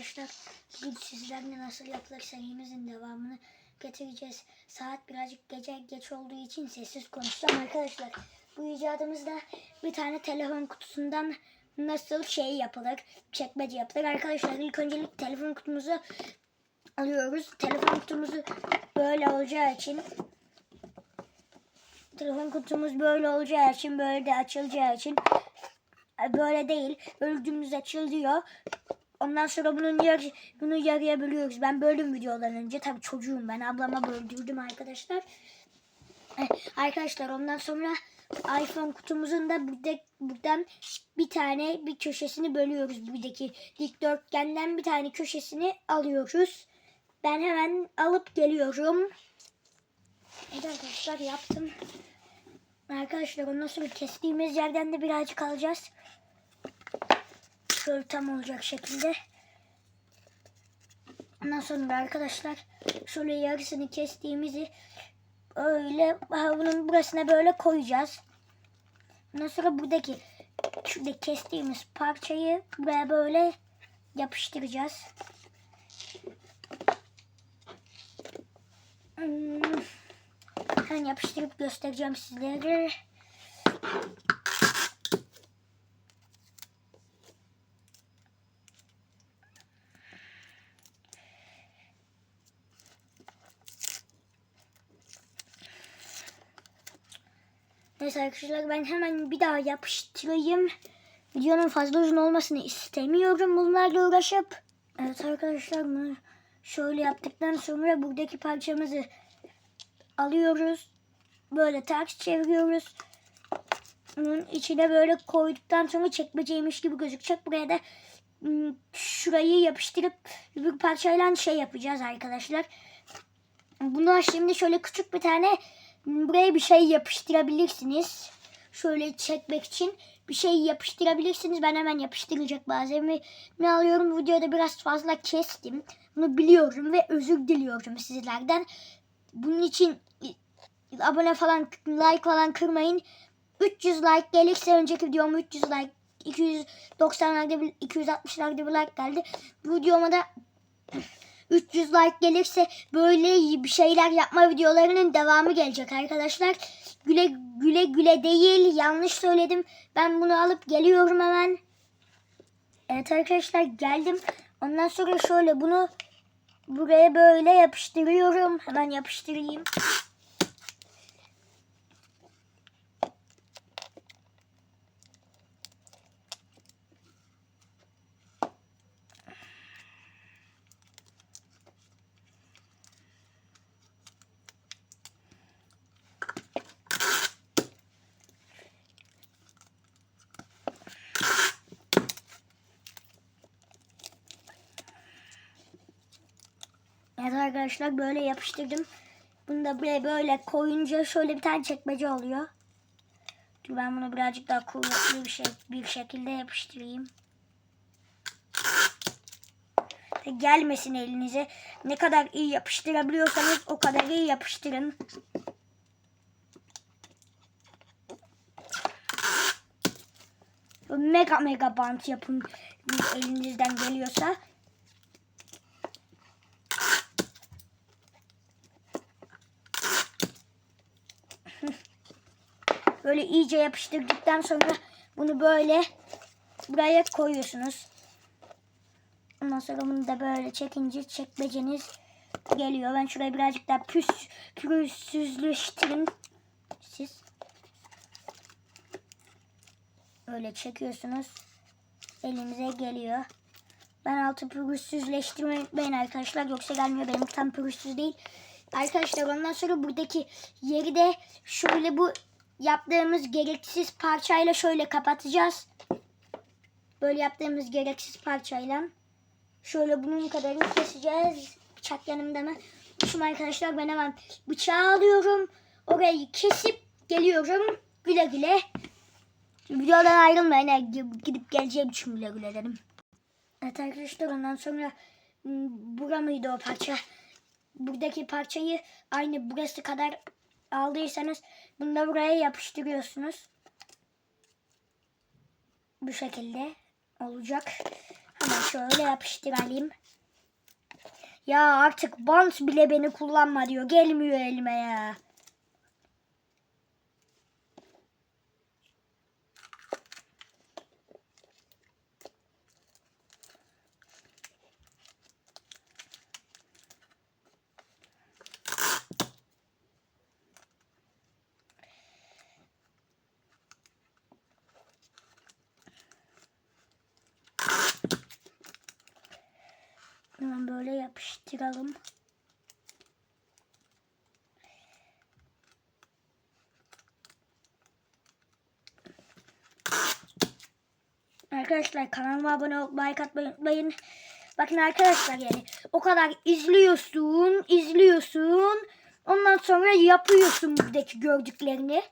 arkadaşlar. Bugün sizlerle nasıl yapılır serimizin devamını getireceğiz. Saat birazcık gece geç olduğu için sessiz konuşacağım arkadaşlar. Bu icadımızda bir tane telefon kutusundan nasıl şey yapılır, çekmece yapılır. Arkadaşlar ilk öncelik telefon kutumuzu alıyoruz. Telefon kutumuzu böyle olacağı için telefon kutumuz böyle olacağı için böyle de açılacağı için böyle değil. Dümdüz açılıyor. Ondan sonra bunun yar, bunu yarıya bölüyoruz. Ben böldüm videodan önce. Tabii çocuğum ben. Ablama böldürdüm arkadaşlar. Eh, Arkadaşlar ondan sonra iPhone kutumuzun da burada, buradan bir tane bir köşesini bölüyoruz. Buradaki dikdörtgenden bir tane köşesini alıyoruz. Ben hemen alıp geliyorum. Evet arkadaşlar yaptım. Arkadaşlar ondan sonra kestiğimiz yerden de birazcık alacağız. Tam olacak şekilde. Ondan sonra arkadaşlar şöyle yarısını kestiğimizi öyle bunun burasına böyle koyacağız. Ondan sonra buradaki şurada kestiğimiz parçayı buraya böyle yapıştıracağız. Hmm. Hemen yapıştırıp göstereceğim sizlere. Neyse arkadaşlar ben hemen bir daha yapıştırayım. Videonun fazla uzun olmasını istemiyorum bunlarla uğraşıp. Evet arkadaşlar bunu şöyle yaptıktan sonra buradaki parçamızı alıyoruz. Böyle ters çeviriyoruz. Bunun içine böyle koyduktan sonra çekmeceymiş gibi gözükecek. Buraya da ım, şurayı yapıştırıp bir parçayla şey yapacağız arkadaşlar. Buna şimdi şöyle küçük bir tane buraya bir şey yapıştırabilirsiniz. Şöyle çekmek için bir şey yapıştırabilirsiniz. Ben hemen yapıştıracak malzememi ne alıyorum. Videoda biraz fazla kestim. Bunu biliyorum ve özür diliyorum sizlerden. Bunun için abone falan like falan kırmayın. 300 like gelirse önceki videom 300 like 290'larda bir 260'larda bir like geldi. Bu videoma da 300 like gelirse böyle bir şeyler yapma videolarının devamı gelecek arkadaşlar. Güle güle güle değil yanlış söyledim. Ben bunu alıp geliyorum hemen. Evet arkadaşlar geldim. Ondan sonra şöyle bunu buraya böyle yapıştırıyorum. Hemen yapıştırayım. Evet arkadaşlar böyle yapıştırdım. Bunu da buraya böyle koyunca şöyle bir tane çekmece oluyor. Dur ben bunu birazcık daha kuvvetli bir, şey, bir şekilde yapıştırayım. Gelmesin elinize. Ne kadar iyi yapıştırabiliyorsanız o kadar iyi yapıştırın. Mega mega bant yapın elinizden geliyorsa. Böyle iyice yapıştırdıktan sonra bunu böyle buraya koyuyorsunuz. Ondan sonra bunu da böyle çekince çekmeceniz geliyor. Ben şurayı birazcık daha püs, pürüzsüzleştireyim. Siz böyle çekiyorsunuz. Elinize geliyor. Ben altı pürüzsüzleştirmeyi unutmayın arkadaşlar. Yoksa gelmiyor. Benim tam pürüzsüz değil. Arkadaşlar ondan sonra buradaki yeri de şöyle bu yaptığımız gereksiz parçayla şöyle kapatacağız. Böyle yaptığımız gereksiz parçayla. Şöyle bunun kadarını keseceğiz. Bıçak yanımda mı? Şimdi arkadaşlar ben hemen bıçağı alıyorum. Orayı kesip geliyorum. Güle güle. Videodan ayrılmayın. Gidip geleceğim için güle güle dedim. Evet arkadaşlar ondan sonra m, bura mıydı o parça? Buradaki parçayı aynı burası kadar aldıysanız bunu da buraya yapıştırıyorsunuz. Bu şekilde olacak. Hemen Şöyle yapıştırayım. Ya artık bant bile beni kullanma diyor. Gelmiyor elime ya. Hemen böyle yapıştıralım. Arkadaşlar kanalıma abone olup like atmayı unutmayın. Bakın arkadaşlar yani o kadar izliyorsun, izliyorsun. Ondan sonra yapıyorsun buradaki gördüklerini.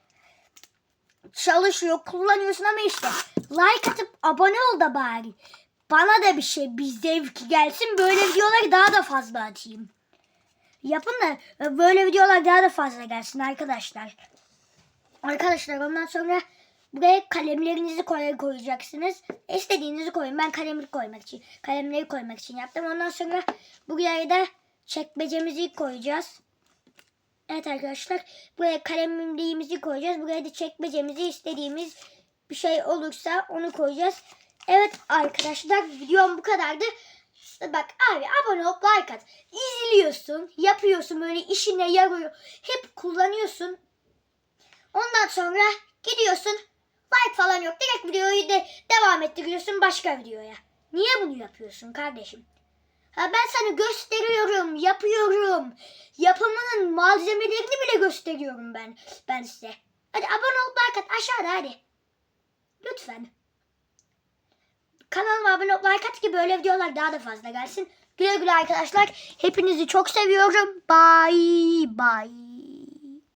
Çalışıyor, kullanıyorsun ama işte like atıp abone ol da bari. Bana da bir şey, bir zevk gelsin. Böyle videoları daha da fazla atayım. Yapın da böyle videolar daha da fazla gelsin arkadaşlar. Arkadaşlar ondan sonra buraya kalemlerinizi koy koyacaksınız. İstediğinizi koyun. Ben kalemlik koymak için, kalemleri koymak için yaptım. Ondan sonra buraya da çekmecemizi koyacağız. Evet arkadaşlar buraya kalemliğimizi koyacağız. Buraya da çekmecemizi istediğimiz bir şey olursa onu koyacağız. Evet arkadaşlar videom bu kadardı. Bak abi abone ol like at. İzliyorsun, yapıyorsun böyle işine yarıyor. Hep kullanıyorsun. Ondan sonra gidiyorsun. Like falan yok. Direkt videoyu de devam ettiriyorsun başka videoya. Niye bunu yapıyorsun kardeşim? Ha ben sana gösteriyorum, yapıyorum. Yapımının malzemelerini bile gösteriyorum ben ben size. Hadi abone ol, like at aşağıda hadi. Lütfen. Kanalıma abone ol, like at ki böyle videolar daha da fazla gelsin. Güle güle arkadaşlar. Hepinizi çok seviyorum. Bye bye.